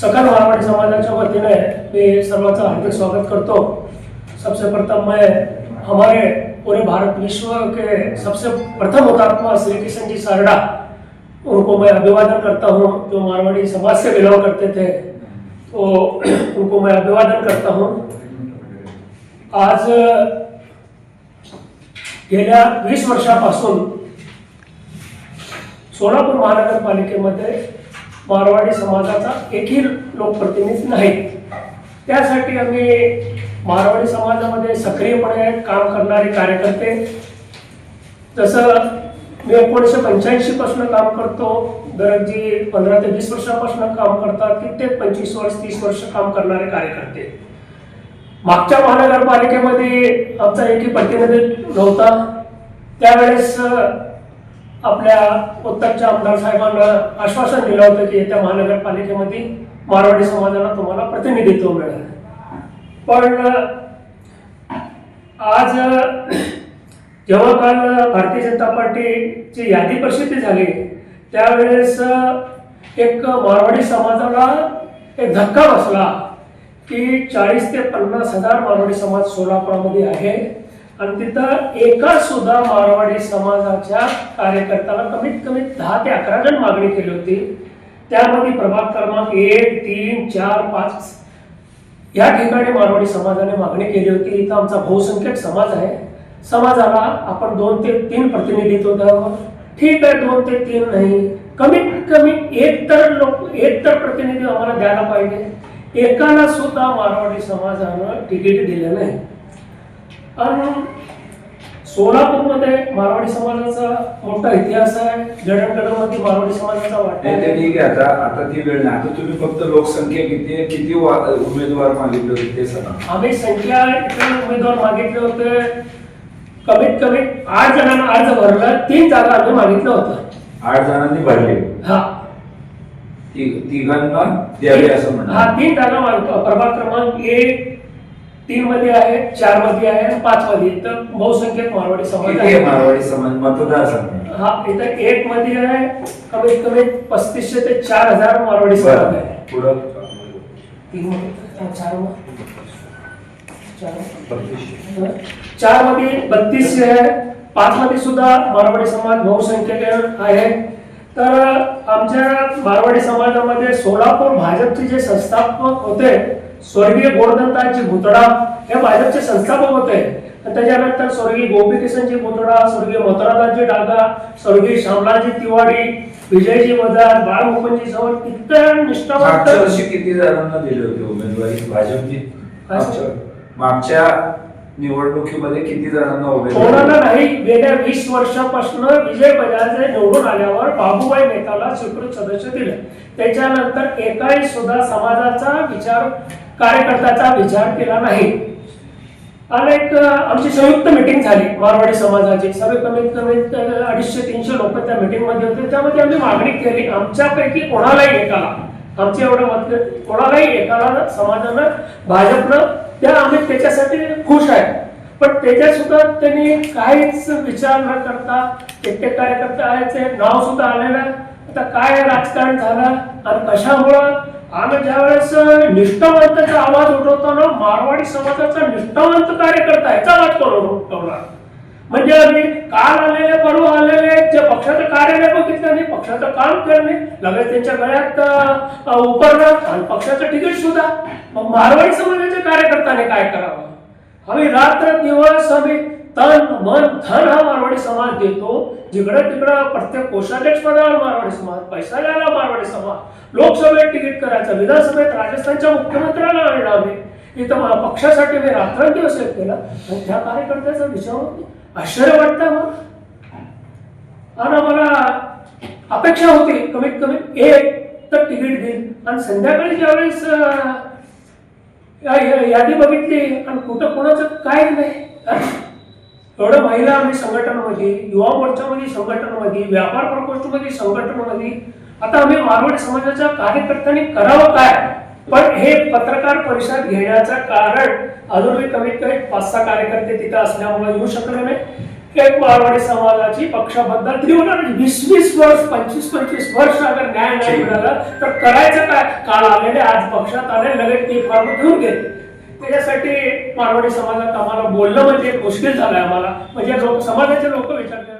सकल मारवाड़ी समाजाच्या वतीने मी सर्वांचं हार्दिक स्वागत करतो. सबसे प्रथम मैं हमारे पूरे भारत विश्व के सबसे प्रथम हुतात्मा श्री किशन जी सारडा उनको मैं अभिवादन करता हूँ जो मारवाड़ी समाज से बिलोंग करते थे तो उनको मैं अभिवादन करता हूँ। आज गेल्या वीस वर्षापासून सोलापूर महानगरपालिकेमध्ये मारवाडी समाजाचा एकही लोकप्रतिनिधी नाही. त्यासाठी आम्ही मारवाडी समाजामध्ये सक्रियपणे काम करणारे कार्यकर्ते जसं मी एकोणीसशे पंच्याऐंशीपासून काम करतो दरजी पंधरा ते वीस वर्षापासून काम करतात कित्येक पंचवीस वर्ष तीस वर्ष काम करणारे कार्यकर्ते. मागच्या महानगरपालिकेमध्ये आमचा एकी प्रतिनिधी नव्हता. त्यावेळेस आपल्या उत्तरच्या आमदार साहेबांना आश्वासन दिलं होतं की येत्या महानगरपालिकेमध्ये मारवाडी समाजाला तुम्हाला प्रतिनिधित्व मिळेल. पण आज जेव्हा काल भारतीय जनता पार्टीची यादी प्रसिद्धी झाली त्यावेळेस एक मारवाडी समाजाला एक धक्का बसला. की चाळीस ते पन्नास हजार मारवाडी समाज सोलापुरामध्ये आहे. आणि तिथं एका सुद्धा मारवाडी समाजाच्या कार्यकर्त्याला कमीत कमी दहा ते अकरा जण मागणी केली होती. त्यामध्ये प्रभाग क्रमांक एक तीन चार पाच या ठिकाणी मारवाडी समाजाने मागणी केली होती. इथं आमचा बहुसंख्यक समाज आहे. समाजाला आपण दोन ते तीन प्रतिनिधित्व द्यावं. ठीक आहे दोन ते तीन नाही. कमीत कमी एक तर लोक एक तर प्रतिनिधी आम्हाला द्यायला पाहिजे. एकाला सुद्धा मारवाडी समाजानं तिकीट दिलं नाही. आणि सोलापूरमध्ये मारवाडी समाजाचा मोठा इतिहास आहे. जडणघडणमध्ये मारवाडी समाजाचा वाटा नाही ते आहे. ठीक आहे. आता आता ती वेळ नाही. आता तुम्ही फक्त लोकसंख्या किती आहे किती वा- उमेदवार मागितले होते ते सांगा. आम्ही संख्या उमेदवार मागितले होते. कमीत कमी आठ जणांना अर्ज भरला तीन जागा आम्ही मागितलं होतं आठ जणांनी भरले. हा. तिघांना द्यावे असं हा तीन जागा मागतो प्रभाग क्रमांक एक तीन मध्ये आहे चारमध्ये आहे आणि पाच मध्ये. तर बहुसंख्यक मारवाडी समाज किती आहे. आहे मारवाडी समाज? मतदार संघ. हा इथं एक मध्ये आहे कमीत कमी पस्तीसशे ते चार हजार मारवाडी समाज आहे. पुढं? तीन मध्ये. चारमध्ये. चार चारमध्ये बत्तीसशे आहे. पाच मध्ये सुद्धा मारवाडी समाज बहुसंख्यक आहे. तर आमच्या मारवाडी समाजामध्ये सोलापूर भाजपचे जे संस्थापक होते स्वर्गीय गोवर्धनताजी भुतडा हे भाजपचे संस्थापक होते. त्याच्यानंतर स्वर्गीय गोपीकिशनजी भुतडा स्वर्गीय मथुरादासजी डागा स्वर्गीय श्यामलाजी तिवाडी विजयजी बजाज बाळमुकुंदजी सवड इतर निष्ठावंत किती जणांना दिले होते उमेदवारी? भाजपची? मागच्या निवडणुकीमध्ये किती जणांना कोणाला नाही गेल्या वीस वर्षापासून विजय बजाजने निवडून आल्यावर बाबूबाई नेताला स्वीकृत सदस्य दिले. त्याच्यानंतर एकाही सुद्धा समाजाचा विचार कार्यकर्त्याचा विचार केला नाही. आणि एक आमची संयुक्त मिटिंग झाली मारवाडी समाजाची. सर्व कमीत कमी अडीचशे तीनशे लोक त्या मीटिंगमध्ये होते. त्यामध्ये आम्ही मागणी केली आमच्यापैकी कोणालाही एकाला आमचे एवढं मत कोणालाही एकाला समाजानं भाजपनं त्या आम्ही त्याच्यासाठी खुश आहे. पण त्याच्यात सुद्धा त्यांनी काहीच विचार न करता एकटे कार्यकर्ते नाव सुद्धा आलेलं आहे. आता काय राजकारण झालं आणि कशामुळं? आम्ही ज्यावेळेस निष्ठावंताचा आवाज उठवताना मारवाडी समाजाचा निष्ठावंत कार्यकर्ता याचा आवाज करून उठवला म्हणजे आम्ही काल आलेले परवा आलेले जे पक्षाचं कार्यालय बघितलं नाही पक्षाचं काम करणे लगेच त्यांच्या गळ्यात उप आणि पक्षाचं तिकीट शोधा. मग मारवाडी समाजाच्या कार्यकर्त्याने काय करावं? आम्ही रात्र दिवस आम्ही तन मन धन हा मारवाडी समाज देतो. जिकडं तिकडं प्रत्येक कोषाध्यक्ष पदावर मारवाडी समाज पैसा द्यायला मारवाडी समाज. लोकसभेत तिकीट करायचं विधानसभेत राजस्थानच्या मुख्यमंत्र्याला आणलं आम्ही इथं पक्षासाठी मी रात्रंदिवस एक केला. आणि त्या कार्यकर्त्याचा विचार आश्चर्य वाटतं मग आणि आम्हाला अपेक्षा होती कमीत कमी एक तर तिकीट देईल आणि संध्याकाळी ज्यावेळेस अं, या- यादी बघितली आणि कुठं कोणाचं काय नाही. एवढं महिला म्हणजे आम्ही संघटनामध्ये युवा मोर्चामध्ये संघटनामध्ये व्यापार प्रकोष्ठमध्ये संघटनामध्ये आता आम्ही मारवाडी समाजाच्या कार्यकर्त्यांनी करावं काय? पण हे पत्रकार परिषद घेण्याचं कारण अजूनही कमीत कमी पाच सहा कार्यकर्ते तिथे असल्यामुळे येऊ शकले नाही. एक मारवाडी समाजाची पक्षाबद्दल तीव्र वीस वीस वर्ष पंचवीस पंचवीस वर्ष अगर न्याय नाही मिळाला तर करायचं काय? काल आलेले आज पक्षात आले लगेच ती फॉर्म घेऊन गेले. त्याच्यासाठी मारवाडी समाजात आम्हाला बोलणं म्हणजे मुश्किल झालंय आम्हाला. म्हणजे समाजाचे लोक विचार करतात